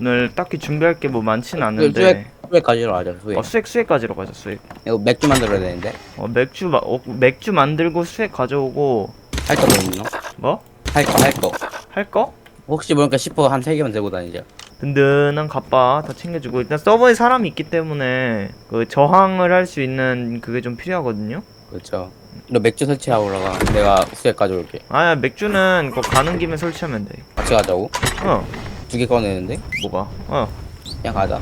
오늘 딱히 준비할 게 뭐 많진 수액 않은데. 수액까지로 하자 수액. 어 수액 수액까지로 가자 수액. 이거 맥주 만들어야 되는데. 어 맥주 마, 어, 맥주 만들고 수액 가져오고. 할 거 뭐 있나? 뭐? 할거 할거. 할 거? 혹시 모르니까 10%한 3개만 들고 다니자. 든든한 갑바 다 챙겨주고. 일단 서버에 사람이 있기 때문에 그 저항을 할 수 있는 그게 좀 필요하거든요. 그렇죠. 너 맥주 설치하고 올라가. 내가 수액 가져올게. 아야 맥주는 그 가는 김에 설치하면 돼. 같이 가자고? 어 두 개 꺼내는데 뭐가 어 그냥 가자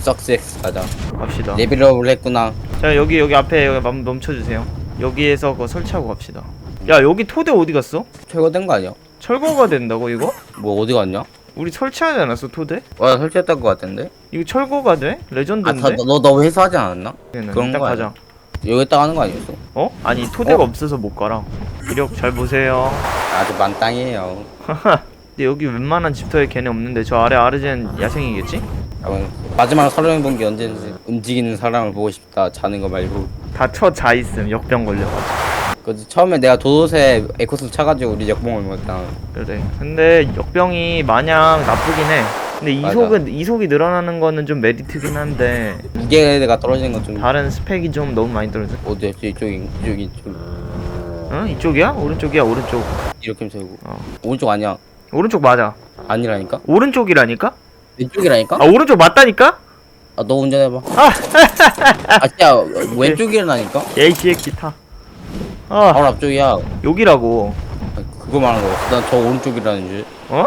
석스엑스 가자 갑시다 레벨업을 했구나 자 여기 여기 앞에 여기 멈- 멈춰주세요 여기에서 그거 설치하고 갑시다 야 여기 토대 어디 갔어? 최고된 거 아니야? 철거가 된다고 이거? 뭐 어디 갔냐? 우리 설치하지 않았어 토대? 와 설치했던 거 같은데? 이거 철거가 돼? 레전드인데? 아너너 회수하지 않았나? 얘는 그런 딱거 가자 여기다 하는 거 아니었어? 어? 아니 토대가 어? 없어서 못 가라 이력 잘 보세요 아주 만땅이에요 근데 여기 웬만한 집터에 걔네 없는데 저 아래 아르젠 야생이겠지? 아, 마지막으로 사령해 본게 언제인지 움직이는 사람을 보고 싶다 자는 거 말고. 다쳐 자있음. 역병 걸려가지고. 그 처음에 내가 도도새 에코스 차가지고 우리 역봉을 먹었다. 그래. 근데 역병이 마냥 나쁘긴 해. 근데 맞아. 이속은 이속이 늘어나는 거는 좀 메리트긴 한데. 무게가 떨어지는 건좀 다른 스펙이 좀 너무 많이 떨어져. 어디였지 이쪽이 이쪽이 이쪽 응? 이쪽이야? 오른쪽이야? 오른쪽. 이렇게 되고. 어. 오른쪽 아니야 오른쪽 맞아. 아니라니까? 오른쪽이라니까? 왼쪽이라니까? 아 오른쪽 맞다니까? 아 너 운전해봐. 아. 진짜 왼쪽이라니까? 에이 지엑기 타. 아, 바로 앞쪽이야. 여기라고. 아, 그거 말하는 거야. 난저 오른쪽이라는 줄. 어?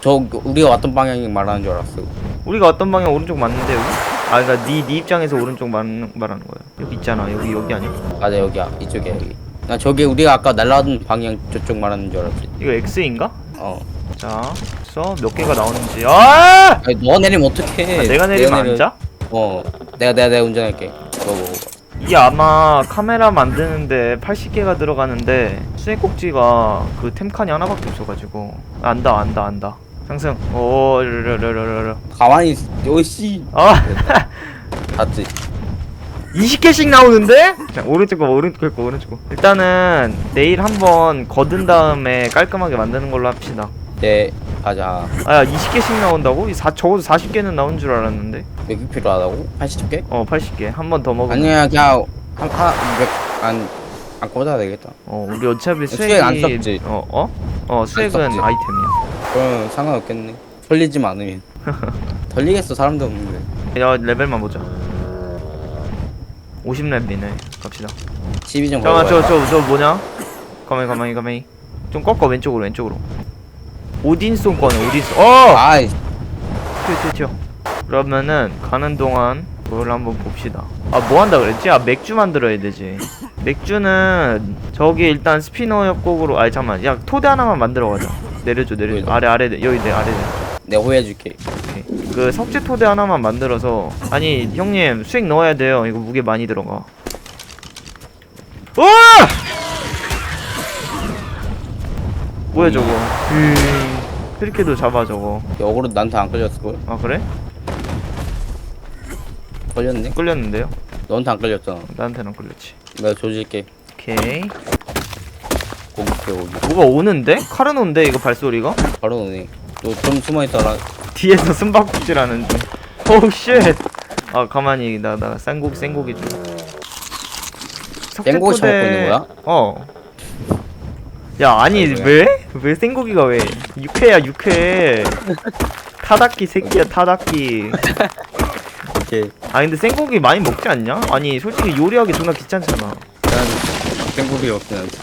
저 우리가 왔던 방향이 말하는 줄 알았어. 우리가 어떤 방향 오른쪽 맞는데 여기? 아 그니까 네, 네 입장에서 오른쪽 말, 말하는 거야. 여기 있잖아. 여기 여기 아니야? 맞아 여기야. 이쪽이야 여기. 나 저기 우리가 아까 날라오던 방향 저쪽 말하는 줄 알았지. 이거 X인가? 어 자 그래서 몇 개가 나오는지. 아! 아니 너 내리면 어떡해. 아, 내가 내리면 안 자? 어 내가 내가 내가 운전할게. 너 먹어. 이게 아마 카메라 만드는데 80개가 들어가는데 수액 꼭지가 그 템칸이 하나밖에 없어가지고. 안다 안다 안다. 상승. 오 르르르르르 가만히 있- 요씨. 아! 봤지? 20개씩 나오는데? 자 오른쪽 거 오른쪽 거 오른쪽 거. 일단은 내일 한번 거둔 다음에 깔끔하게 만드는 걸로 합시다 네 가자 아야 20개씩 나온다고? 이 사, 적어도 40개는 나온 줄 알았는데 몇개 필요하다고? 80개? 어 80개 한 번 더 먹으면 아니야 그냥 한 한 몇 안 안 꽂아야 되겠다 어 우리 어차피 수액이 수액 안 썼지? 어? 어? 어 수액은? 아이템이야 그럼 상관없겠네 털리지 않으면 털리겠어 사람도 없는데 야 레벨만 보자 50렙이네 갑시다 12 정도 잠깐만 저저 저 뭐냐 가만히 가만히 가만히 좀 꺾어 왼쪽으로 왼쪽으로 오딘송 꺼내 오딘송 어! 아이. 튀어 튀어 튀어. 그러면은 가는 동안 그걸 한번 봅시다. 아 뭐 한다 그랬지? 아 맥주 만들어야 되지. 맥주는 저기 일단 스피너 협곡으로 아니 잠깐만. 야 토대 하나만 만들어 가자. 내려줘 내려줘. 아래 아래 여기 내 아래. 내 내가 호해줄게. 오케이. 그 석재 토대 하나만 만들어서 아니 형님 수액 넣어야 돼요. 이거 무게 많이 들어가. 와! 뭐야 저거? 음, 이렇게도 잡아 저거 역으로 나한테 안 걸렸을걸? 아 그래? 걸렸네 끌렸는데요? 너한테 안 걸렸잖아 나한테는 끌렸지 내가 조질게 오케이 고기 고기 뭐가 오는데? 칼은 온데 이거 발소리가? 바로 오네 너좀 숨어있어라 뒤에서 숨바꼭질하는 중 오우 쉣아 가만히 나나 쌩고기 쌩고기 좀 땡고기 처먹고 있는 거야? 어. 야 아니. 왜? 왜 생고기가 왜? 육회야 육회. 타다키 새끼야 타다키. 오케이 아 근데 생고기 많이 먹지 않냐? 아니 솔직히 요리하기 존나 귀찮잖아. 나는 땡고기 없긴 한데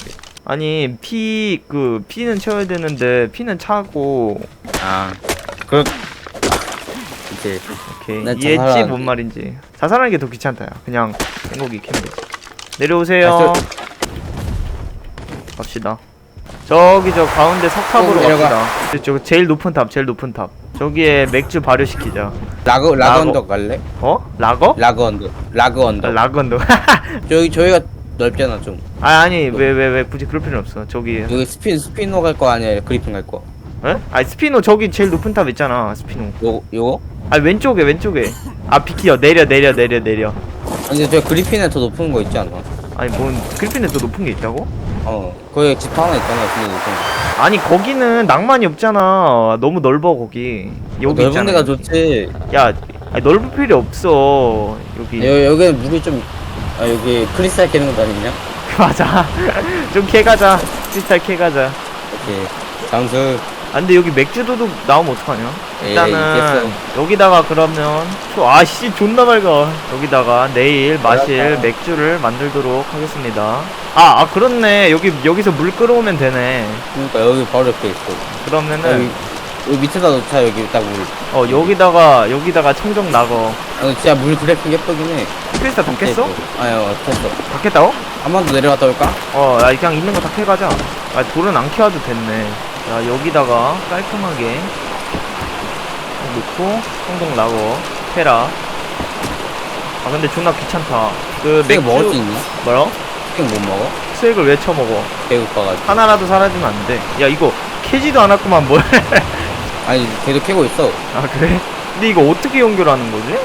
아니 피 그 피는 채워야 되는데 피는 차고 아 그... 오케이 오케이 난 이해했지 자살하는데. 뭔 말인지. 자살하는 게 더 귀찮다 야. 그냥 생고기 캐면 되지. 내려오세요. 아, 갑시다. 저기 저 가운데 석탑으로 어, 내려가. 갑시다. 저 제일 높은 탑, 제일 높은 탑. 저기에 맥주 발효시키자. 라그 라그 라거. 언덕 갈래? 어? 라거? 라그 언덕 라그 아, 언덕 라건도. 저기 저희가 넓잖아 좀 아 아니 왜 왜 왜 굳이 그럴 필요 없어. 저기. 여기 스피 스피노 갈 거 아니야 그리핀 갈 거. 에? 아니 스피노 저기 제일 높은 탑 있잖아. 스피노. 요 요거? 아 왼쪽에 왼쪽에. 아 비키어 내려 내려 내려 내려. 아니 저 그리핀에 더 높은 거 있지 않나? 아니 뭔 그리핀에 더 높은 게 있다고? 어. 거기 집 하나 있잖아 근데 좀 아니 거기는 낭만이 없잖아. 너무 넓어 거기. 여기 넓은 있잖아. 데가 좋지. 야 아니, 넓을 필요 없어 여기. 여, 여기는 물이 좀 아, 여기 크리스탈 깨는 거 아니냐? 맞아. 좀 캐가자. 크리스탈 캐가자. 오케이. 잠수 아 근데 여기 맥주도도 나오면 어떡하냐 에이, 일단은 있겠어. 여기다가 그러면 초- 아씨 존나 맑아 여기다가 내일 마실 알았다. 맥주를 만들도록 하겠습니다 아, 아 그렇네 여기 여기서 물 끌어오면 되네 그러니까 여기 바로 옆에 있어 그러면은 여기, 여기 밑에다 놓자 여기 딱 물. 어 여기다가 여기다가 청정 낙어 아, 진짜 물 그래픽 예쁘긴 해. 크리스탈 다 깼어? 아유 어, 됐어. 다 깼다고? 한 번 더 내려갔다 올까? 어, 야, 그냥 있는 거 다 캐가자. 아, 돌은 안 캐와도 됐네. 자, 여기다가 깔끔하게 놓고, 성동 낙어, 캐라. 아, 근데 존나 귀찮다. 그, 맥주 먹을 수 있니? 뭐라? 스틱 못 먹어? 수액을 왜 쳐먹어? 배고파가지고. 하나라도 사라지면 안 돼. 야, 이거 캐지도 않았구만, 뭘. 아니 계속 캐고 있어. 아, 그래? 근데 이거 어떻게 연결하는 거지?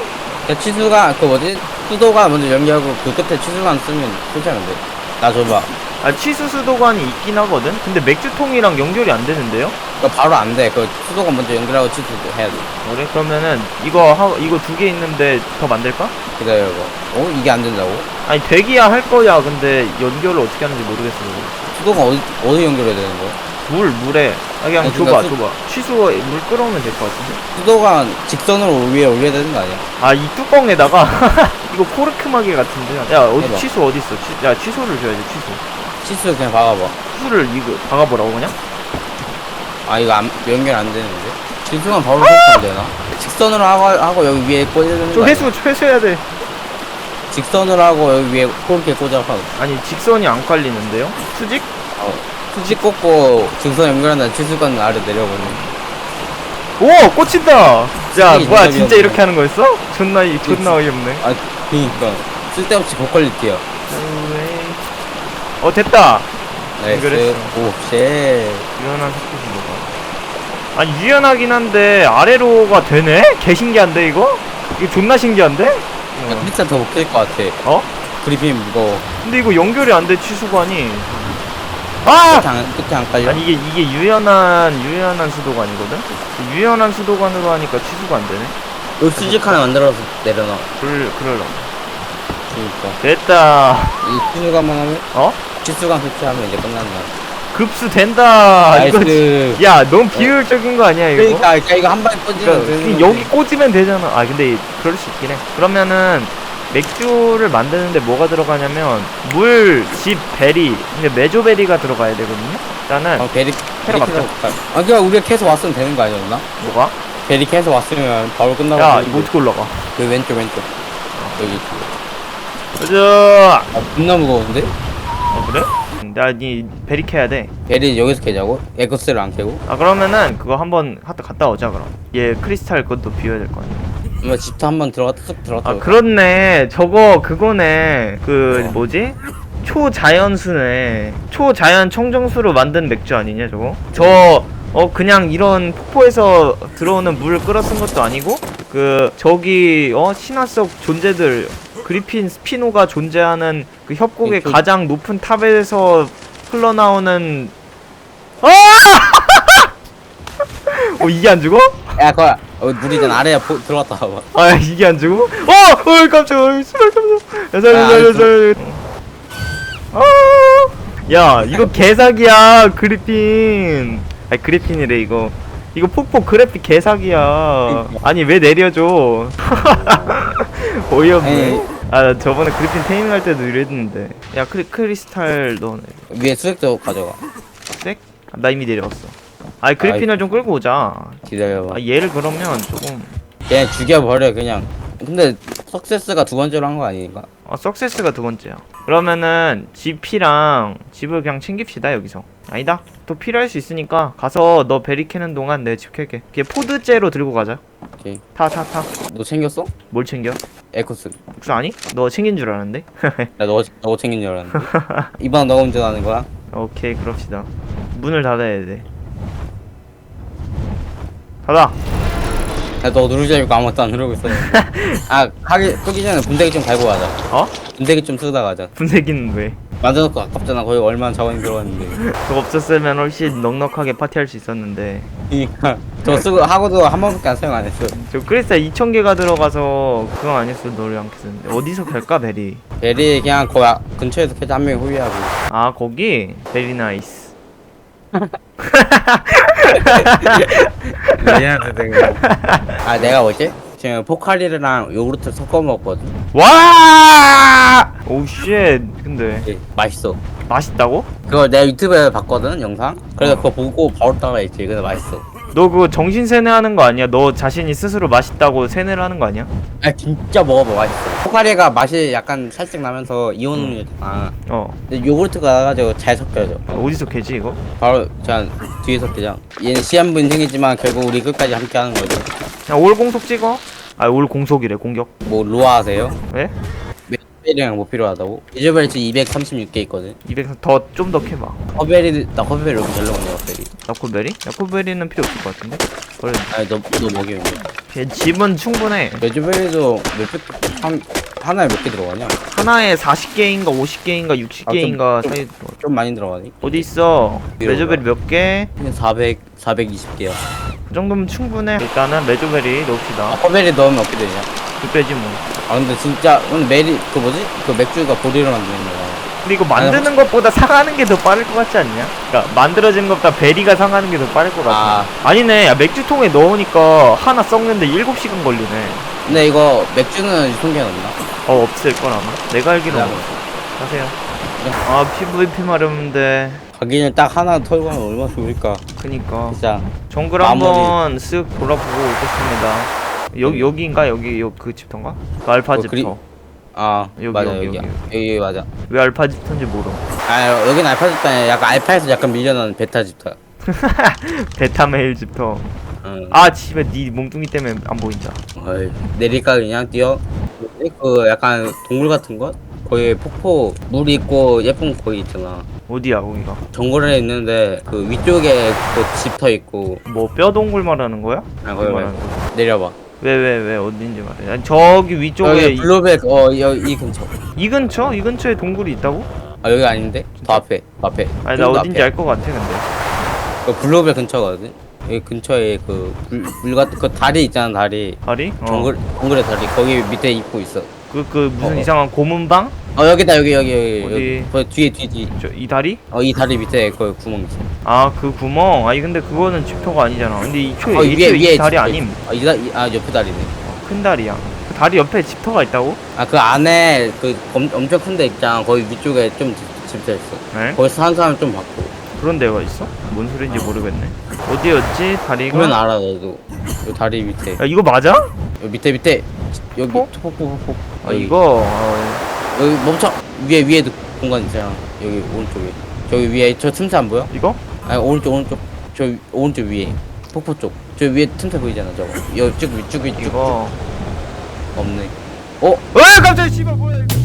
야, 치수가 그 뭐지? 수도가 먼저 연기하고 그 끝에 치수만 쓰면 괜찮은데. 나 줘봐. 아, 치수 수도관이 있긴 하거든? 근데 맥주통이랑 연결이 안 되는데요? 그거 바로 안 돼. 그 수도가 먼저 연결하고 치수 해야 돼. 그래? 그러면은, 이거, 하, 이거 두 개 있는데 더 만들까? 기다려봐. 어? 이게 안 된다고? 아니 되기야 할 거야 근데 연결을 어떻게 하는지 모르겠어 수도가 어디 어디 연결해야 되는 거야? 물 물에. 아 그냥 아니, 줘봐 그러니까 수- 줘봐. 취수 물 끌어오면 될 것 같은데? 수도가 직선으로 위에 올려야 되는 거 아니야? 아 이 뚜껑에다가? 이거 코르크 마개 같은데? 야 어디 해봐. 취수 어디 있어? 취, 야 취소를 줘야지 취소. 치수 그냥 박아봐. 취수를 이거 박아보라고 그냥? 아 이거 안, 연결 안 되는데? 직선은 바로 설치하면 되나? 직선으로 하고, 하고 여기 위에 꽂아야 되는 저거 아니야? 회수 회수해야 돼. 직선으로 하고 여기 위에 그렇게 꽂아서 아니 직선이 안 깔리는데요? 수직? 어, 수직 꽂고 직선 연결한다 치수관 아래 내려보는 오 꽂힌다 야 뭐야 진짜 위험해. 이렇게 하는 거였어 존나 이 존나 어이없네 아 그니까 쓸데없이 고퀄리티야 어 됐다 나이스 연결했어. 오쉣 유연한 석고시 뭐가 아니 유연하긴 한데 아래로가 되네? 개 신기한데 이거? 이거 존나 신기한데? 어. 크리스탈 더 먹힐 것 같아 어? 그리핀 무거워 근데 이거 연결이 안 돼 취수관이 아! 끝에 안, 끝에 안 깔려? 아니 이게 이게 유연한 유연한 수도관이거든? 유연한 수도관으로 하니까 취수가 안 되네? 여기 수직 하나 만들어서 내려놔 그럴 그럴라 그니까 됐다 이 치수관만 하면 어? 치수관 설치하면 이제 끝난다 급수 된다 이거 나이스 야 너무 비효율적인 거 아니야 이거? 그러니까 그러니까 이거 한 방에 꽂으면 그러니까 되는 여기. 꽂으면 되잖아. 아 근데 그럴 수 있긴 해. 그러면은 맥주를 만드는데 뭐가 들어가냐면 물, 집, 베리. 근데 메조베리가 들어가야 되거든요. 일단은 어, 베리 캐러 베리. 캐러 갈까? 아 그냥 우리가 캐서 왔으면 되는 거 아니었나? 뭐가? 베리 캐서 왔으면 바로 끝나고 야. 이거 어떻게 올라가? 그 왼쪽 왼쪽 여기 가자. 아 겁나 무거운데? 어 그래? 나니 베리 캐야 돼. 베리 여기서 캐자고? 에코스를 안 캐고? 아 그러면은 그거 한번 갔다 갔다 오자 그럼. 얘 크리스탈 것도 비워야 될 거 아니야. 뭐 집도 한번 들어갔다 쑥 들어갔다 아? 그렇네. 저거 그거네. 그 어. 뭐지? 초자연수네. 초자연 청정수로 만든 맥주 아니냐 저거? 저 어 그냥 이런 폭포에서 들어오는 물 끌어 쓴 것도 아니고 그 저기 어 신화 속 존재들 그리핀 스피노가 존재하는 그 협곡의 그- 가장 높은 탑에서 흘러나오는 아! 어 이게 안 죽어? 야 그거 어, 물이잖아 아래에 보, 들어갔다 와봐. 아 이게 안 죽어? 어! 어 깜짝아 씨발 깜짝 야. 아, 살려 좀- 살려 아! 야 이거 개사기야 그리핀. 아니 그리핀이래 이거. 이거 폭포 그래픽 개사기야. 아니 왜 내려줘? 어이없네. 아 저번에 그리핀 테이밍 할 때도 이랬는데. 야 크리, 크리스탈 넣어내 위에 수액도 가져가. 색? 아, 나 이미 내려왔어 아니 그리핀을 좀 끌고 오자 기다려봐 아 얘를 그러면 조금 그냥 죽여버려 그냥 근데 석세스가 두 번째로 한 거 아닌가? 어, 석세스가 두 번째야. 그러면은 GP랑 집을 그냥 챙깁시다 여기서. 아니다. 또 필요할 수 있으니까 가서 너 베리 캐는 동안 집 캘게. 걔 포드째로 들고 가자. 오케이 타 타 타. 너 챙겼어? 뭘 챙겨? 에코스 혹시 아니? 너 챙긴 줄 알았는데? 나 너 너 챙긴 줄 알았는데 이번 너 운전하는 거야? 오케이 그럽시다. 문을 닫아야 돼. 닫아. 야너 누르지 말고 아무것도 안 누르고 있어. 아 하기 끄기 전에 분대기 좀 갈고 가자. 어? 분대기 좀 쓰다 가자. 분쇄기는 왜? 만들어놓고 아깝잖아. 거기 얼마나 자원이 들어갔는데. 그거 없었으면 훨씬 넉넉하게 파티할 수 있었는데. 그니까 저 쓰고 하고도 한 번밖에 안 사용 안 했어. 저 크리스탈 2000개가 들어가서 그거 아니었으면 너를 안 켰었는데. 어디서 갈까 베리? 베리 그냥 아- 근처에서 캐한 명이 호위하고. 아 거기? 베리 나이스 미안하다 내가. 아 내가 뭐지? 지금 포카리랑 요구르트 섞어 먹었거든. 와! 오쉣. 근데. 예, 맛있어. 맛있다고? 그거 내가 유튜브에 봤거든 영상? 그래서 그거 보고 바로 따라했지. 근데 맛있어 너 그거 정신 세뇌하는 거 아니야? 너 자신이 스스로 맛있다고 세뇌를 하는 거 아니야? 아 진짜 먹어봐 맛있어 포카리가 맛이 약간 살짝 나면서 이온 음료잖아 어 근데 요구르트가 나가지고 잘 섞여져 어디서 캐지 이거? 바로 그냥 뒤에서 그냥 얘는 시한부 인생이지만 결국 우리 끝까지 함께 하는 거죠 야, 올 공속 찍어 아 올 공속이래 공격 뭐 로아 하세요? 왜? 메벨이랑 뭐 필요하다고? 이즈벨트 236개 있거든 200더좀 더 캐봐 허벨이 나 허벨이 여기 잘 나오네 허벨이 야코베리? 야코베리는 필요 없을 것 같은데? 그래 아니 너, 너 먹이면 돼 걔 집은 충분해 메주벨도 몇백 한 하나에 몇 개 들어가냐? 하나에 40개인가 50개인가 60개인가 아, 좀- 사이 들어 좀 많이 들어가니? 어디 있어? 이리로 레저베리 몇 개? 400 420개야 그 정도면 충분해 일단은 아 넣읍시다 허벨이 넣으면 어떻게 되냐? 그 빼지 뭐 아 근데 진짜 오늘 메리 그 뭐지? 그 맥주가 보리로 만드는 거야. 근데 이거 만드는 것보다 상하는 게 더 빠를 것 같지 않냐? 그러니까 만들어진 것보다 베리가 상하는 게 더 빠를 것 같아. 아. 아니네. 야 맥주통에 넣으니까 하나 썩는데 7시간 걸리네. 근데 이거 맥주는 유통기한 없나? 어 없을 거라마. 내가 알기로는 그냥 없어 하세요 아 PVP 마렵는데 가기는 딱 하나 털고 하면 얼마나 좋을까. 그니까. 진짜. 정글 마무리. 한번 쓱 돌아보고 오겠습니다 여기 여기인가? 여기 요그 집터인가? 그 알파 어, 집터. 그리- 아 여기, 맞아 여기, 여기 여기. 여기, 여기 맞아. 왜 알파 집터인지 모르. 아 여긴 알파 집단이야. 약간 알파에서 약간 밀려나는 베타 집단 베타 메일 집터. 응. 아 집에 네 몸뚱이 때문에 안 보인다. 어이, 내릴까 그냥 뛰어? 그 약간 동굴 같은 것 거기 폭포 물 있고 예쁜 거기 있잖아. 어디야 거기가? 정글에 있는데 그 위쪽에 그 집터 있고. 뭐 뼈동굴 말하는 거야? 아 거기 말하는 거야? 내려봐 왜 왜 왜 어딘지 말해 아니, 저기 위쪽에 여기 이, 블루백 어 여기 이 근처 이 근처? 이 근처에 동굴이 있다고? 아 여기 아닌데 더 앞에 더 앞에 아니 나 좀더 어딘지 앞에. 알 것 같아 근데 그 블루벨 근처거든. 여기 근처에 그물 같은 그 다리 있잖아 다리. 다리? 어. 정글 정글의 다리 거기 밑에 입고 있어. 그, 그 무슨 어. 이상한 고문방? 어 여기다 여기 여기 여기 어디? 여기 그 뒤에 뒤에 뒤. 저 이 다리? 어이 다리 밑에 그 구멍 있어. 아 그 구멍 아니 근데 그거는 집터가 아니잖아 근데 이 초에 어 이초에 이 다리 아님 아이아 옆에 다리네. 어, 큰 다리야 그 다리 옆에 집터가 있다고? 아 그 안에 그 엄, 엄청 큰 데 있잖아. 거기 위쪽에 좀 집- 집져 있어. 네? 거기서 한 사람 좀 봤고. 그런 데가 있어? 뭔 소린지 모르겠네 어디였지 다리가? 보면 알아 너도. 요 다리 밑에. 야 이거 맞아? 요 밑에 밑에 여기 폭? 폭폭폭폭. 아 이거 어, 여기 멈춰. 위에 위에도 공간 있잖아. 여기 오른쪽에. 저기 위에 저 틈새 안 보여? 이거? 아니 오른쪽 오른쪽 저 위- 오른쪽 위에 폭포 쪽 저 위에 틈새 보이잖아 저거 여쭉 위쪽 위쪽 이거 없네 어? 어 깜짝이야 씨발 뭐야 이거